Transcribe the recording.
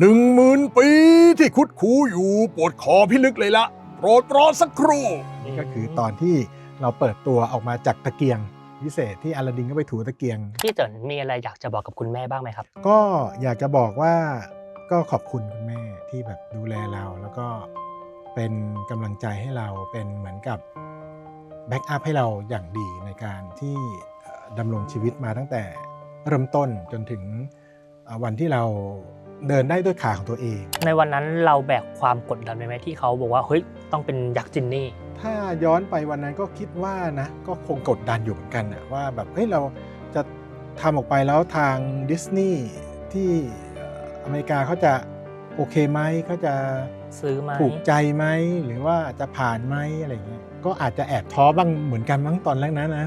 หนึ่งหมื่นปีที่คุดคูอยู่ปวดคอพิลึกเลยละโปรดรอสักครู่ นี่ก็คือตอนที่เราเปิดตัวออกมาจากตะเกียงพิเศษที่อลาดินก็ไปถูตะเกียง พี่เจินมีอะไรอยากจะบอกกับคุณแม่บ้างไหมครับ ก็อยากจะบอกว่าก็ขอบคุณคุณแม่ที่แบบดูแลเรา แล้วก็เป็นกำลังใจให้เราเป็นเหมือนกับแบ็กอัพให้เราอย่างดีในการที่เอ่อดำรงชีวิตมาตั้งแต่เริ่มต้นจนถึงเอ่อวันที่เรา เดินได้ด้วยขาของตัวเอง ในวันนั้นเราแบกความกดดันไปไหมที่เขาบอกว่าเฮ้ยต้องเป็นยักษ์จินนี่ถ้าย้อนไปวันนั้นก็คิดว่านะก็คงกดดันอยู่เหมือนกันนะว่าแบบเฮ้ยเราจะทำออกไปแล้วทางดิสนีย์ที่เอ่ออเมริกาเขาจะโอเคไหมเขาจะซื้อไหมถูกใจไหมหรือว่าจะผ่านไหมอะไรเงี้ยก็อาจจะแอบท้อบ้างเหมือนกันมั้งตอนแรกนั้นนะ